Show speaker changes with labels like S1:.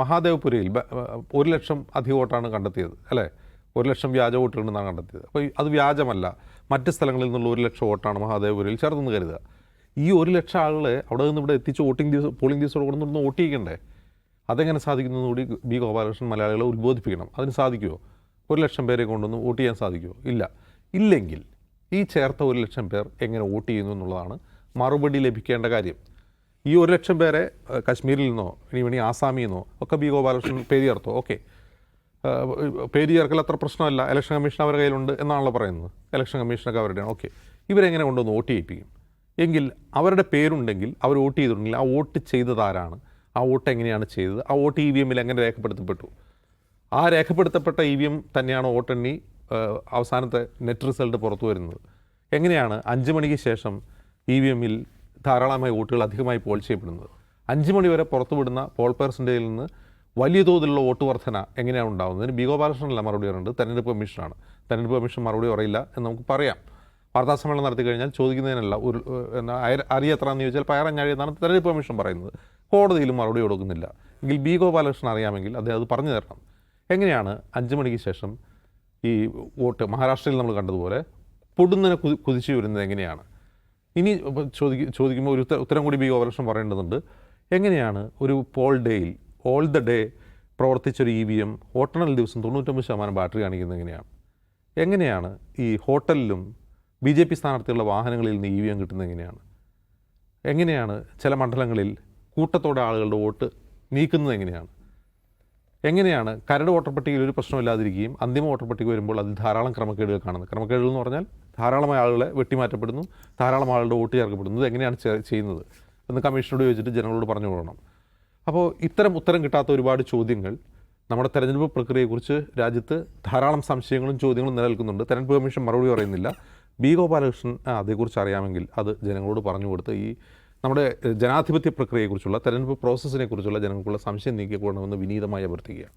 S1: മഹാദേവപുരയിൽ ഒരു ലക്ഷം അധിക വോട്ടാണ് കണ്ടെത്തിയത് അല്ലേ? ഒരു ലക്ഷം വ്യാജ വോട്ടുകളുണ്ടെന്നാണ് കണ്ടെത്തിയത്. അപ്പോൾ അത് വ്യാജമല്ല മറ്റ് സ്ഥലങ്ങളിൽ നിന്നുള്ള ഒരു ലക്ഷം വോട്ടാണ് മഹാദേവപുരിയിൽ ചേർത്തെന്ന് കരുതുക. ഈ ഒരു ലക്ഷം ആളുകളെ അവിടെ നിന്ന് ഇവിടെ എത്തിച്ച് വോട്ടിംഗ് ദിവസം പോളിംഗ് ദിവസം കൊടുക്കുന്ന വോട്ട് ചെയ്യിക്കണ്ടേ അതെങ്ങനെ സാധിക്കുന്നതെന്ന് കൂടി ബി ഗോപാലകൃഷ്ണൻ മലയാളികളെ ഉത്ബോധിപ്പിക്കണം. അതിന് സാധിക്കുമോ ഒരു ലക്ഷം പേരെ കൊണ്ടൊന്ന് വോട്ട് ചെയ്യാൻ സാധിക്കുമോ ഇല്ല. ഇല്ലെങ്കിൽ ഈ ചേർത്ത ഒരു ലക്ഷം പേർ എങ്ങനെ വോട്ട് ചെയ്യുന്നു എന്നുള്ളതാണ് മറുപടി ലഭിക്കേണ്ട കാര്യം. ഈ ഒരു ലക്ഷം പേരെ കാശ്മീരിൽ നിന്നോ ഇനി വേണി ആസാമിൽ നിന്നോ ഒക്കെ ബി ഗോപാലകൃഷ്ണൻ പേര് ചേർത്തോ? ഓക്കെ. പേര് ചേർക്കൽ അത്ര പ്രശ്നമല്ല. ഇലക്ഷൻ കമ്മീഷൻ അവരുടെ കയ്യിലുണ്ട് എന്നാണല്ലോ പറയുന്നത്. ഇലക്ഷൻ കമ്മീഷനൊക്കെ അവരുടെയാണ്. ഓക്കെ. ഇവരെങ്ങനെ കൊണ്ടുവന്ന് വോട്ട് ചെയ്യിപ്പിക്കും? എങ്കിൽ അവരുടെ പേരുണ്ടെങ്കിൽ അവർ വോട്ട് ചെയ്തിട്ടുണ്ടെങ്കിൽ ആ വോട്ട് ചെയ്തതാരാണ് ആ വോട്ട് എങ്ങനെയാണ് ചെയ്തത്? ആ വോട്ട് ഇ വി എമ്മിൽ എങ്ങനെ രേഖപ്പെടുത്തപ്പെട്ടു? ആ രേഖപ്പെടുത്തപ്പെട്ട ഇ വി എം തന്നെയാണ് വോട്ടെണ്ണി അവസാനത്തെ നെറ്റ് റിസൾട്ട് പുറത്തു വരുന്നത്? എങ്ങനെയാണ് അഞ്ച് മണിക്ക് ശേഷം ഇ വി എമ്മിൽ ധാരാളമായി വോട്ടുകൾ അധികമായി പോൾ ചെയ്യപ്പെടുന്നത്. അഞ്ച് മണി വരെ പുറത്തുവിടുന്ന പോൾ പേഴ്സന്റേജിൽ നിന്ന് വലിയ തോതിലുള്ള വോട്ട് വർധന എങ്ങനെയാണ് ഉണ്ടാകുന്നത് ബി ഗോപാലകൃഷ്ണനല്ല മറുപടി പറയുന്നത്. തെരഞ്ഞെടുപ്പ് കമ്മീഷനാണ്. തെരഞ്ഞെടുപ്പ് കമ്മീഷൻ മറുപടി പറയില്ല എന്ന് നമുക്ക് പറയാം. വാർത്താ സമ്മേളനം നടത്തി കഴിഞ്ഞാൽ ചോദിക്കുന്നതിനല്ല ഒരു എത്രയാണെന്ന് ചോദിച്ചാൽ പയറഞ്ഞാഴിയെന്നാണ് തെരഞ്ഞെടുപ്പ് കമ്മീഷൻ പറയുന്നത്. കോടതിയിലും മറുപടി കൊടുക്കുന്നില്ല. എങ്കിൽ ബി ഗോപാലകൃഷ്ണൻ അറിയാമെങ്കിൽ അദ്ദേഹം അത് പറഞ്ഞു തരണം. എങ്ങനെയാണ് അഞ്ച് മണിക്ക് ശേഷം ഈ വോട്ട് മഹാരാഷ്ട്രയിൽ നമ്മൾ കണ്ടതുപോലെ പൊടുന്നനെ കുതി കുതിച്ചു വരുന്നത് എങ്ങനെയാണ്? ഇനി ചോദിക്കും ചോദിക്കുമ്പോൾ ഒരു ഉത്തരം കൂടി ബി ഗോപാലകൃഷ്ണൻ പറയേണ്ടതുണ്ട്. എങ്ങനെയാണ് ഒരു പോൾ ഡേയിൽ ഓൾ ദ ഡേ പ്രവർത്തിച്ചൊരു ഇ വി എം വോട്ടെണ്ണൽ ദിവസം തൊണ്ണൂറ്റൊമ്പത് ശതമാനം ബാറ്ററി കാണിക്കുന്നത് എങ്ങനെയാണ്? എങ്ങനെയാണ് ഈ ഹോട്ടലിലും ബി ജെ പി സ്ഥാനാർത്ഥികളുടെ വാഹനങ്ങളിൽ നിന്ന് ഇ വി എം കിട്ടുന്നത് എങ്ങനെയാണ്? എങ്ങനെയാണ് ചില മണ്ഡലങ്ങളിൽ കൂട്ടത്തോടെ ആളുകളുടെ വോട്ട് നീക്കുന്നത് എങ്ങനെയാണ്? എങ്ങനെയാണ് കരട് വോട്ടർ പട്ടികയിൽ ഒരു പ്രശ്നമില്ലാതിരിക്കുകയും അന്തിമ വോട്ടർ പട്ടിക വരുമ്പോൾ അതിൽ ധാരാളം ക്രമക്കേടുകൾ കാണുന്നത്? ക്രമക്കേടുകൾ എന്ന് പറഞ്ഞാൽ ധാരാളമായ ആളുകളെ വെട്ടിമാറ്റപ്പെടുന്നു ധാരാളം ആളുകളുടെ വോട്ട് ചേർക്കപ്പെടുന്നു. എങ്ങനെയാണ് ചെയ്യുന്നത്? എന്ന് കമ്മീഷനോട് ചോദിച്ചിട്ട് ജനങ്ങളോട് പറഞ്ഞു കൊടുക്കണം. അപ്പോൾ ഇത്തരം ഉത്തരം കിട്ടാത്ത ഒരുപാട് ചോദ്യങ്ങൾ നമ്മുടെ തെരഞ്ഞെടുപ്പ് പ്രക്രിയയെക്കുറിച്ച് രാജ്യത്ത് ധാരാളം സംശയങ്ങളും ചോദ്യങ്ങളും നിലനിൽക്കുന്നുണ്ട്. തെരഞ്ഞെടുപ്പ് കമ്മീഷൻ മറുപടി പറയുന്നില്ല. ബി ഗോപാലകൃഷ്ണൻ അതേക്കുറിച്ച് അറിയാമെങ്കിൽ അത് ജനങ്ങളോട് പറഞ്ഞു കൊടുത്ത് ഈ നമ്മുടെ ജനാധിപത്യ പ്രക്രിയയെക്കുറിച്ചുള്ള തെരഞ്ഞെടുപ്പ് പ്രോസസ്സിനെക്കുറിച്ചുള്ള ജനങ്ങൾക്കുള്ള സംശയം നീക്കിക്കൊള്ളണമെന്ന് വിനീതമായി അഭ്യർത്ഥിക്കുക